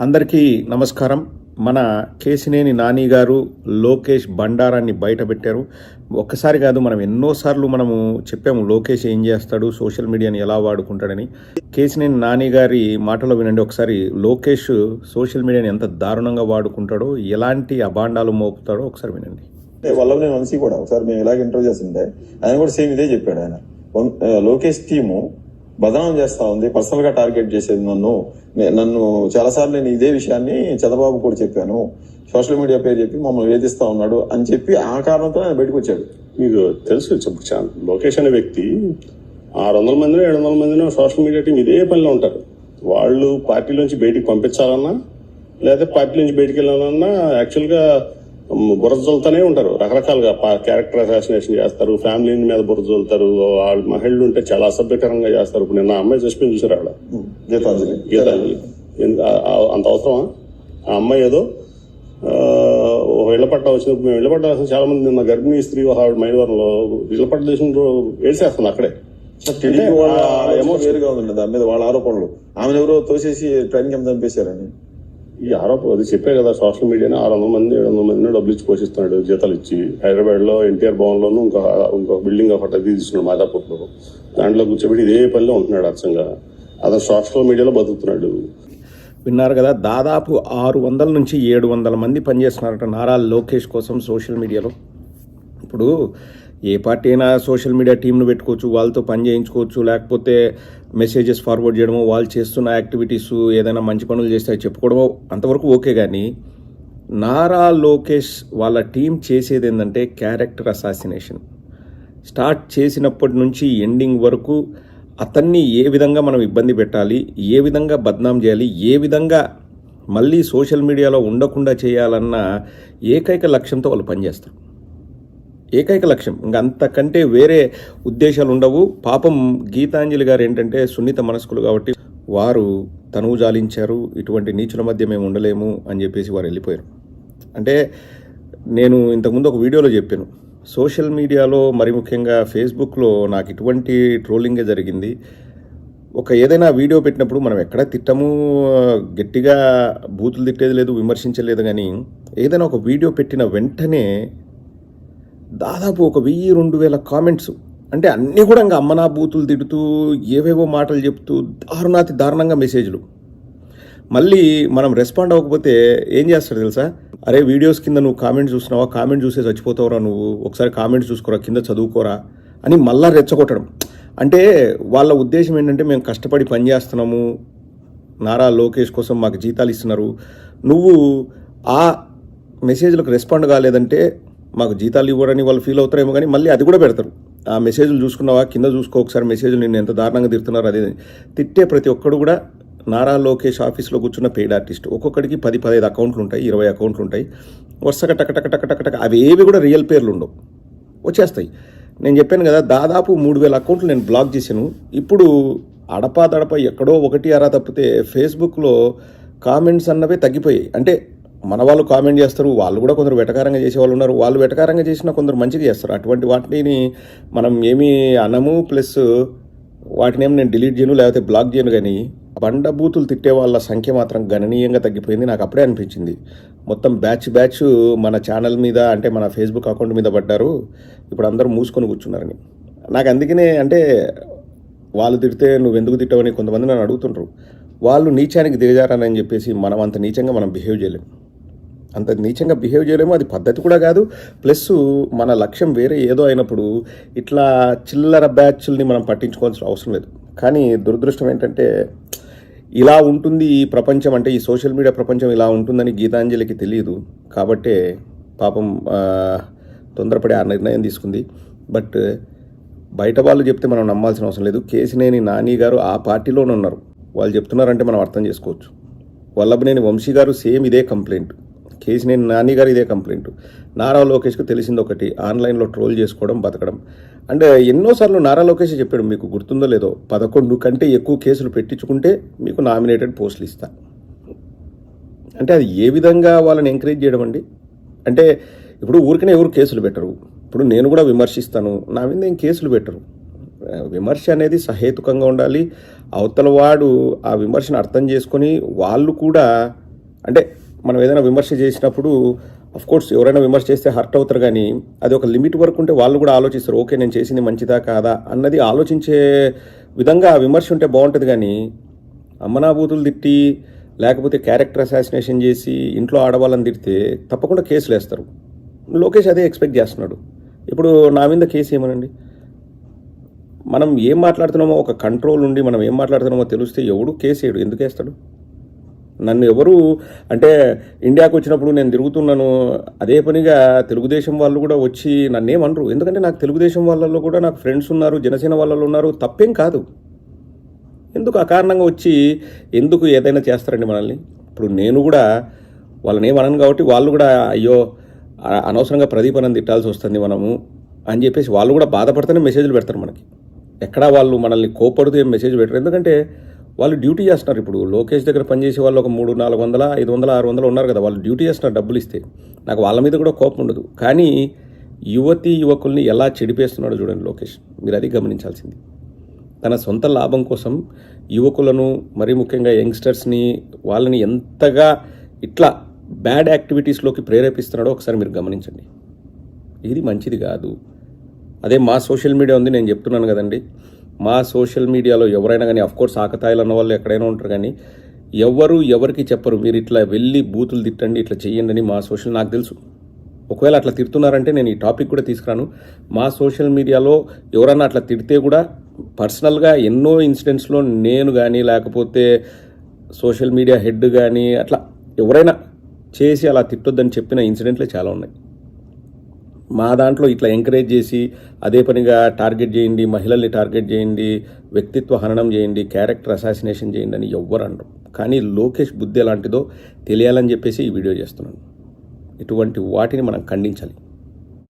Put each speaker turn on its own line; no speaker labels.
అందరికీ నమస్కారం. మన కేసినేని నాని గారు లోకేష్ బండారాన్ని బయటపెట్టారు ఒక్కసారి కాదు మనం ఎన్నోసార్లు మనము చెప్పాము లోకేష్ ఏం చేస్తాడు సోషల్ మీడియాని ఎలా వాడుకుంటాడని. కేసినేని నాని గారి మాటలో వినండి ఒకసారి. లోకేష్ సోషల్ మీడియాని ఎంత దారుణంగా వాడుకుంటాడో ఎలాంటి అభాండాలు మోపుతాడో ఒకసారి వినండి.
వల్లభనేని వంశీ కూడా ఒకసారి మేము ఇలాగ ఇంటర్వ్యూ చేసిండే ఆయన కూడా సేమ్ ఇదే చెప్పాడు ఆయన. లోకేష్ టీము బదనాం చేస్తా ఉంది. పర్సనల్గా టార్గెట్ చేసేది నన్ను. నన్ను చాలా సార్లు నేను ఇదే విషయాన్ని చంద్రబాబు కూడా చెప్పాను. సోషల్ మీడియా పేరు చెప్పి మమ్మల్ని వేధిస్తా ఉన్నాడు అని చెప్పి ఆ కారణంతో ఆయన బయటకు వచ్చాడు.
మీకు తెలుసు లోకేష్ అనే వ్యక్తి ఆరు వందల మందినో ఏడు వందల మందినో సోషల్ మీడియా టీం ఇదే పనిలో ఉంటారు. వాళ్ళు పార్టీలోంచి బయటికి పంపించాలన్నా లేదా పార్టీ నుంచి బయటికి వెళ్ళాలన్నా యాక్చువల్గా బురదలుతూనే ఉంటారు. రకరకాలుగా క్యారెక్టర్ అసాసినేషన్ చేస్తారు ఫ్యామిలీ మీద బురదలుతారు వాళ్ళ మహిళలు ఉంటే చాలా అసభ్యకరంగా చేస్తారు. ఇప్పుడు నిన్న అమ్మాయి చచ్చిపోయి చూసారు ఆవిడ?
గీతాంజలి.
గీతాంజలి. అంత అవసరమా? ఆ అమ్మాయి ఏదో ఇళ్ళ పట్ట వచ్చినప్పుడు మేము ఇళ్ళ పట్ట చాలా మంది నిన్న గర్భిణీ స్త్రీ ఆవిడ మైలవరంలో ఇళ్ళ పట్ట దేశం వేసేస్తుంది అక్కడే. emotion-
వేరుగా ఉందండి. దాని మీద వాళ్ళ ఆరోపణలు. ఆమెను ఎవరో తోసేసి ట్రైన్ కింద చంపేశారని.
ఈ ఆరోపణ అది చెప్పే కదా సోషల్ మీడియానే ఆరు వందల మంది ఏడు వందల మందిని డబ్బులు ఇచ్చి పోషిస్తున్నాడు జీతాలు ఇచ్చి. హైదరాబాద్లో ఎన్టీఆర్ భవన్లోనూ ఇంకా ఇంకొక బిల్డింగ్ ఒకటి అది తీసుకున్నాడు మాదాపూర్లో. దాంట్లో కూర్చోబెట్టి ఇదే పనిలో ఉంటున్నాడు అచ్చంగా. అతను సోషల్ మీడియాలో బతుకుతున్నాడు.
విన్నారు కదా దాదాపు ఆరు వందల నుంచి ఏడు వందల మంది పనిచేస్తున్నారట నారా లోకేష్ కోసం సోషల్ మీడియాలో. ఇప్పుడు ఏ పార్టీ అయినా సోషల్ మీడియా టీంను పెట్టుకోవచ్చు వాళ్ళతో పని చేయించుకోవచ్చు లేకపోతే మెసేజెస్ ఫార్వర్డ్ చేయడము వాళ్ళు చేస్తున్న యాక్టివిటీస్ ఏదైనా మంచి పనులు చేస్తే చెప్పుకోవడమో అంతవరకు ఓకే కానీ నారా లోకేష్ వాళ్ళ టీం చేసేది ఏంటంటే క్యారెక్టర్ అసాసినేషన్. స్టార్ట్ చేసినప్పటి నుంచి ఎండింగ్ వరకు అతన్ని ఏ విధంగా మనం ఇబ్బంది పెట్టాలి ఏ విధంగా బద్నాం చేయాలి ఏ విధంగా మళ్ళీ సోషల్ మీడియాలో ఉండకుండా చేయాలన్న ఏకైక లక్ష్యంతో వాళ్ళు పనిచేస్తారు. ఏకైక లక్ష్యం. ఇంకా అంతకంటే వేరే ఉద్దేశాలు ఉండవు. పాపం గీతాంజలి గారు ఏంటంటే సున్నిత మనస్కులు కాబట్టి వారు తనువు జాలించారు ఇటువంటి నీచుల మధ్య మేము ఉండలేము అని చెప్పేసి వారు వెళ్ళిపోయారు. అంటే నేను ఇంతకుముందు ఒక వీడియోలో చెప్పాను. సోషల్ మీడియాలో మరి ముఖ్యంగా ఫేస్బుక్లో నాకు ఇటువంటి ట్రోలింగే జరిగింది. ఒక ఏదైనా వీడియో పెట్టినప్పుడు మనం ఎక్కడ తిట్టము గట్టిగా బూతులు తిట్టేది లేదు విమర్శించలేదు కానీ ఏదైనా ఒక వీడియో పెట్టిన వెంటనే దాదాపు ఒక వెయ్యి రెండు వేల కామెంట్స్. అంటే అన్నీ కూడా ఇంకా అమ్మనా బూతులు తిడుతూ ఏవేవో మాటలు చెప్తూ దారుణాతి దారుణంగా మెసేజ్లు. మళ్ళీ మనం రెస్పాండ్ అవ్వకపోతే ఏం చేస్తాడు తెలుసా? అరే వీడియోస్ కింద నువ్వు కామెంట్ చూస్తున్నావా? కామెంట్ చూసే చచ్చిపోతావురా నువ్వు? ఒకసారి కామెంట్ చూసుకోరా కింద చదువుకోరా? అని మళ్ళా రెచ్చగొట్టడం. అంటే వాళ్ళ ఉద్దేశం ఏంటంటే మేము కష్టపడి పని చేస్తున్నాము. నారా లోకేష్ కోసం మాకు జీతాలు ఇస్తున్నారు. నువ్వు ఆ మెసేజ్లకు రెస్పాండ్ కాలేదంటే మాకు జీతాలు ఇవ్వరని వాళ్ళు ఫీల్ అవుతారేమో కానీ మళ్ళీ అది కూడా పెడతారు. ఆ మెసేజ్లు చూసుకున్నావా? కింద చూసుకో ఒకసారి మెసేజ్లు నిన్ను ఎంత దారుణంగా తిడుతున్నారు అది తిట్టే ప్రతి ఒక్కడు కూడా నారా లోకేష్ ఆఫీస్లో కూర్చున్న పెయిడ్ ఆర్టిస్ట్ ఒక్కొక్కడికి పది పదహైదు అకౌంట్లు ఉంటాయి ఇరవై అకౌంట్లు ఉంటాయి. వరుసగా టక టక టక టక టక. అవి ఏవి కూడా రియల్ పేర్లు ఉండవు. వచ్చేస్తాయి. నేను చెప్పాను కదా దాదాపు మూడు వేల అకౌంట్లు నేను బ్లాక్ చేశాను. ఇప్పుడు అడపా దడప ఎక్కడో ఒకటి అరా తప్పితే ఫేస్బుక్లో కామెంట్స్ అన్నవే తగ్గిపోయాయి. అంటే మన వాళ్ళు కామెంట్ చేస్తారు వాళ్ళు కూడా కొందరు వెటకారంగా చేసే వాళ్ళు ఉన్నారు. వాళ్ళు వెటకారంగా చేసినా కొందరు మంచిగా చేస్తారు. అటువంటి వాటిని మనం ఏమీ అనము ప్లస్ వాటిని ఏమి నేను డిలీట్ చేయను లేకపోతే బ్లాక్ చేయను కానీ బండ బూతులు తిట్టే వాళ్ళ సంఖ్య మాత్రం గణనీయంగా తగ్గిపోయింది. నాకు అప్పుడే అనిపించింది. మొత్తం బ్యాచ్ బ్యాచ్ మన ఛానల్ మీద అంటే మన ఫేస్బుక్ అకౌంట్ మీద పడ్డారు. ఇప్పుడు అందరూ మూసుకొని కూర్చున్నారని. నాకు అందుకనే అంటే వాళ్ళు తిడితే నువ్వు ఎందుకు తిట్టావని కొంతమంది నన్ను అడుగుతుంటారు వాళ్ళు నీచానికి దిగజారని చెప్పేసి మనం అంత నీచంగా మనం బిహేవ్ చేయలేము అంత నీచంగా బిహేవ్ చేయలేము అది పద్ధతి కూడా కాదు. ప్లస్ మన లక్ష్యం వేరే ఏదో అయినప్పుడు ఇట్లా చిల్లర బ్యాచ్ల్ని మనం పట్టించుకోవాల్సిన అవసరం లేదు. కానీ దురదృష్టం ఏంటంటే ఇలా ఉంటుంది ఈ ప్రపంచం అంటే ఈ సోషల్ మీడియా ప్రపంచం ఇలా ఉంటుందని గీతాంజలికి తెలియదు. కాబట్టే పాపం తొందరపడి ఆ నిర్ణయం తీసుకుంది. బట్ బయట వాళ్ళు చెప్తే మనం నమ్మాల్సిన అవసరం లేదు. కేసినేని నాని గారు ఆ పార్టీలోనే ఉన్నారు. వాళ్ళు చెప్తున్నారంటే మనం అర్థం చేసుకోవచ్చు. వల్లభనేని వంశీ గారు సేమ్ ఇదే కంప్లైంట్. కేసినేని నాని గారు ఇదే కంప్లైంట్. నారా లోకేష్కి తెలిసింది ఒకటి ఆన్లైన్లో ట్రోల్ చేసుకోవడం బతకడం. అంటే ఎన్నోసార్లు నారా లోకేష్ చెప్పాడు మీకు గుర్తుందో లేదో పదకొండు కంటే ఎక్కువ కేసులు పెట్టించుకుంటే మీకు నామినేటెడ్ పోస్టులు ఇస్తా. అంటే అది ఏ విధంగా వాళ్ళని ఎంకరేజ్ చేయడం అండి? అంటే ఇప్పుడు ఊరికనే ఎవరు కేసులు పెట్టరు. ఇప్పుడు నేను కూడా విమర్శిస్తాను నా మీద ఏం కేసులు పెట్టరు. విమర్శ అనేది సహేతుకంగా ఉండాలి. అవతల వాడు ఆ విమర్శను అర్థం చేసుకొని వాళ్ళు కూడా అంటే మనం ఏదైనా విమర్శ చేసినప్పుడు కోర్స్ ఎవరైనా విమర్శ చేస్తే హర్ట్ అవుతారు కానీ అది ఒక లిమిట్ వరకు ఉంటే వాళ్ళు కూడా ఆలోచిస్తారు ఓకే నేను చేసింది మంచిదా కాదా? అన్నది ఆలోచించే విధంగా విమర్శ ఉంటే బాగుంటుంది కానీ అమ్మనాభూతులు తిట్టి లేకపోతే క్యారెక్టర్ అసాసినేషన్ చేసి ఇంట్లో ఆడవాళ్ళని తిడితే తప్పకుండా కేసులు వేస్తారు. లోకేష్ అదే ఎక్స్పెక్ట్ చేస్తున్నాడు. ఇప్పుడు నా మీద కేసు ఏమనండి? మనం ఏం మాట్లాడుతున్నామో ఒక కంట్రోల్ ఉండి మనం ఏం మాట్లాడుతున్నామో తెలిస్తే ఎవడు కేసు వేయడు. ఎందుకు వేస్తాడు? నన్ను ఎవరు అంటే ఇండియాకు వచ్చినప్పుడు నేను తిరుగుతున్నాను అదే పనిగా తెలుగుదేశం వాళ్ళు కూడా వచ్చి నన్నేమనరు. ఎందుకంటే నాకు తెలుగుదేశం వాళ్ళల్లో కూడా నాకు ఫ్రెండ్స్ ఉన్నారు జనసేన వాళ్ళలో ఉన్నారు తప్పేం కాదు. ఎందుకు అకారణంగా వచ్చి ఎందుకు ఏదైనా చేస్తారండి మనల్ని? ఇప్పుడు నేను కూడా వాళ్ళని ఏమనను కాబట్టి వాళ్ళు కూడా అయ్యో అనవసరంగా ప్రదీప్ అని తిట్టాల్సి వస్తుంది మనము అని చెప్పేసి వాళ్ళు కూడా బాధపడితేనే మెసేజ్లు పెడతారు మనకి. ఎక్కడా వాళ్ళు మనల్ని కోపడుతూ ఏం మెసేజ్ పెట్టరు. ఎందుకంటే వాళ్ళు డ్యూటీ చేస్తున్నారు. ఇప్పుడు లోకేష్ దగ్గర పనిచేసే వాళ్ళు ఒక మూడు నాలుగు వందల ఐదు వందల ఆరు వందలు ఉన్నారు కదా. వాళ్ళు డ్యూటీ చేస్తున్నారు డబ్బులు ఇస్తే. నాకు వాళ్ళ మీద కూడా కోపం ఉండదు. కానీ యువతి యువకుల్ని ఎలా చెడిపేస్తున్నాడో చూడండి లోకేష్. మీరు అది గమనించాల్సింది. తన సొంత లాభం కోసం యువకులను మరీ ముఖ్యంగా యంగ్స్టర్స్ని వాళ్ళని ఎంతగా ఇట్లా బ్యాడ్ యాక్టివిటీస్లోకి ప్రేరేపిస్తున్నాడో ఒకసారి మీరు గమనించండి. ఇది మంచిది కాదు. అదే మా సోషల్ మీడియా ఉంది నేను చెప్తున్నాను కదండి. మా సోషల్ మీడియాలో ఎవరైనా కానీ అఫ్కోర్స్ ఆకతాయిలు అన్న వాళ్ళు ఎక్కడైనా ఉంటారు కానీ ఎవరు ఎవరికి చెప్పరు మీరు ఇట్లా వెళ్ళి బూతులు తిట్టండి ఇట్లా చేయండి అని మా సోషల్ నాకు తెలుసు. ఒకవేళ అట్లా తిడుతున్నారంటే నేను ఈ టాపిక్ కూడా తీసుకురాను. మా సోషల్ మీడియాలో ఎవరన్నా అట్లా తిడితే కూడా పర్సనల్గా ఎన్నో ఇన్సిడెంట్స్లో నేను కానీ లేకపోతే సోషల్ మీడియా హెడ్ కానీ అట్లా ఎవరైనా చేసి అలా తిట్టొద్దని చెప్పిన ఇన్సిడెంట్లే చాలా ఉన్నాయి. మా దాంట్లో ఇట్లా ఎంకరేజ్ చేసి అదే పనిగా టార్గెట్ చేయండి మహిళల్ని టార్గెట్ చేయండి వ్యక్తిత్వ హననం చేయండి క్యారెక్టర్ అసాసినేషన్ చేయండి అని ఎవ్వరు అనరు. కానీ లోకేష్ బుద్ధి ఎలాంటిదో తెలియాలని చెప్పేసి ఈ వీడియో చేస్తున్నాను. ఇటువంటి వాటిని మనం ఖండించాలి.